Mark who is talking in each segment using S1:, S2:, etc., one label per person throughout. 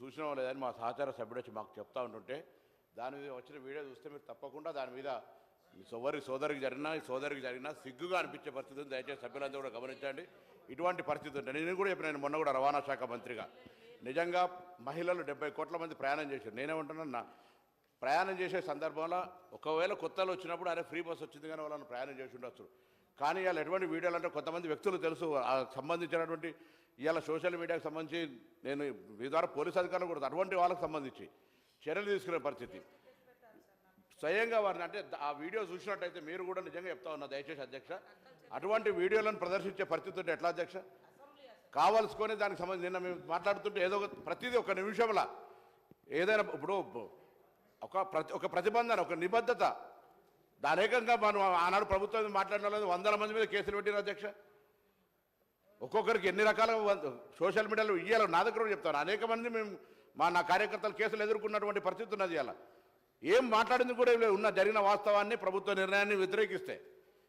S1: చూసినామో లేదని మా సహచార సభ్యుడు వచ్చి మాకు చెప్తా ఉంటుంటే దాని మీద వచ్చిన వీడియో చూస్తే మీరు తప్పకుండా దాని మీద మీ సోదరి సోదరికి జరిగినా సోదరికి జరిగినా సిగ్గుగా అనిపించే పరిస్థితి ఉంది. దయచేసి సభ్యులందరూ కూడా గమనించండి. ఇటువంటి పరిస్థితి ఉంటుంది నేను కూడా చెప్పిన నేను మొన్న కూడా రవాణా శాఖ మంత్రిగా. నిజంగా మహిళలు డెబ్బై కోట్ల మంది ప్రయాణం చేశారు. నేనేమంటున్నాను నా ప్రయాణం చేసే సందర్భంలో ఒకవేళ కొత్తలో వచ్చినప్పుడు అరే ఫ్రీ బస్ వచ్చింది కానీ వాళ్ళని ప్రయాణం చేసి ఉండొచ్చు. కానీ ఇలా ఎటువంటి వీడియోలు అంటే కొంతమంది వ్యక్తులు తెలుసు. సంబంధించినటువంటి ఇవాళ సోషల్ మీడియాకు సంబంధించి నేను మీ ద్వారా పోలీస్ అధికారులు కూడా అటువంటి వాళ్ళకి సంబంధించి చర్యలు తీసుకునే పరిస్థితి. స్వయంగా వారిని అంటే ఆ వీడియో చూసినట్టయితే మీరు కూడా నిజంగా చెప్తా ఉన్నా దయచేసి అధ్యక్ష. అటువంటి వీడియోలను ప్రదర్శించే పరిస్థితి ఉంటే ఎట్లా అధ్యక్ష? కావాల్సుకొని దానికి సంబంధించి నిన్న మేము మాట్లాడుతుంటే ఏదో ఒక ప్రతిదీ ఒక నిమిషంలో ఏదైనా ఇప్పుడు ఒక ప్రతి ఒక ప్రతిబంధన ఒక నిబద్ధత అనేకంగా మనం ఆనాడు ప్రభుత్వం మీద మాట్లాడిన వాళ్ళు వందల మంది మీద కేసులు పెట్టిన అధ్యక్ష. ఒక్కొక్కరికి ఎన్ని రకాల సోషల్ మీడియాలో ఇయ్యాలి నా దగ్గర చెప్తాను. అనేక మంది మేము మా నా కార్యకర్తలు కేసులు ఎదుర్కొన్నటువంటి పరిస్థితి ఉన్నది ఇవాళ ఏం మాట్లాడింది కూడా ఏం లేదు. ఉన్న జరిగిన వాస్తవాన్ని ప్రభుత్వ నిర్ణయాన్ని వ్యతిరేకిస్తే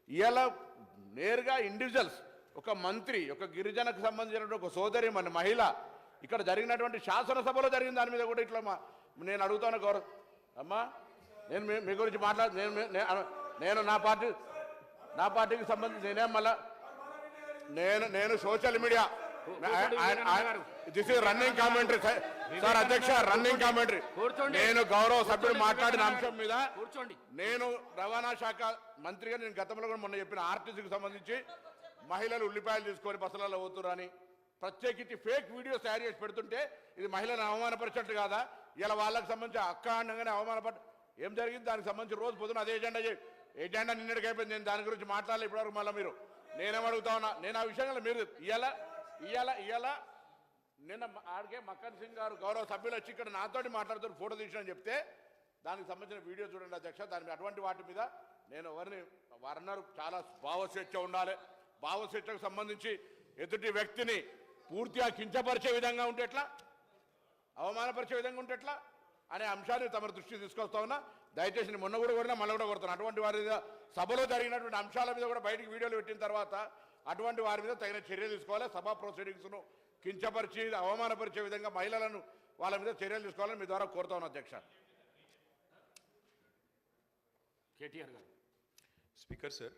S1: ఇవాళ నేరుగా ఇండివిజువల్స్ ఒక మంత్రి ఒక గిరిజనకు సంబంధించినటువంటి ఒక సోదరి మన మహిళ ఇక్కడ జరిగినటువంటి శాసనసభలో జరిగిన దాని మీద కూడా ఇట్లా నేను అడుగుతాను గౌరవ్ అమ్మా నేను మీ- గురించి మాట్లాడు నేను నేను నా పార్టీ నా పార్టీకి సంబంధించి నేనేం మళ్ళా నేను నేను social media. This is running commentary sir అధ్యక్ష రన్నింగ్ కామెంటరీ. నేను గౌరవ సభ్యుడు మాట్లాడిన అంశం మీద
S2: కూర్చోండి.
S1: నేను రవాణా శాఖ మంత్రిగా నేను గతంలో కూడా మొన్న చెప్పిన ఆర్టీసీకి సంబంధించి మహిళలు ఉల్లిపాయలు తీసుకొని బస్సులలో పోతురని ప్రత్యేకించి ఫేక్ వీడియోస్ తయారు చేసి పెడుతుంటే ఇది మహిళలను అవమానపరిచినట్టు కాదా? ఇలా వాళ్ళకి సంబంధించి అక్క అనగానే అవమానపడ ఏం జరిగింది? దానికి సంబంధించి రోజు పొద్దున అదే ఎజెండా చే- ఎజెండా నిన్నటికి అయిపోయింది? నేను దాని గురించి మాట్లాడలే ఇప్పటివరకు మళ్ళీ మీరు. నేనేం అడుగుతా ఉన్నా? నేను ఆ విషయంలో మీరు ఇయ్యాల? ఇయ్యాల? ఇయ్యాల? నిన్న ఆడికే మక్కన్ సింగ్ గారు గౌరవ సభ్యులు వచ్చి ఇక్కడ నాతోటి మాట్లాడుతూ ఫోటో తీసిన చెప్తే దానికి సంబంధించిన వీడియో చూడండి అధ్యక్ష దాని అటువంటి వాటి మీద నేను ఎవరిని వర్ణరు చాలా భావస్వేచ్ఛ ఉండాలి. భావస్వేచ్ఛకు సంబంధించి ఎదుటి వ్యక్తిని పూర్తిగా కించపరిచే విధంగా ఉంటే ఎట్లా? అవమానపరిచే విధంగా ఉంటే ఎట్లా? అనే అంశాన్ని తమ దృష్టికి తీసుకొస్తా ఉన్నా. దయచేసి నేను మొన్న కూడా కొడినా మళ్ళీ కూడా కొడుతాను అటువంటి వారి మీద సభలో జరిగినటువంటి అంశాల మీద కూడా బయటికి వీడియోలు పెట్టిన తర్వాత అటువంటి వారి మీద తగిన చర్య తీసుకోవాలి. సభా ప్రొసీడింగ్స్ను కించపరిచి అవమానపరిచే విధంగా మహిళలను వాళ్ళ మీద చర్యలు తీసుకోవాలని మీ ద్వారా కోరుతా ఉన్నాను అధ్యక్ష.
S2: కేటీఆర్ గారు.
S3: Speaker sir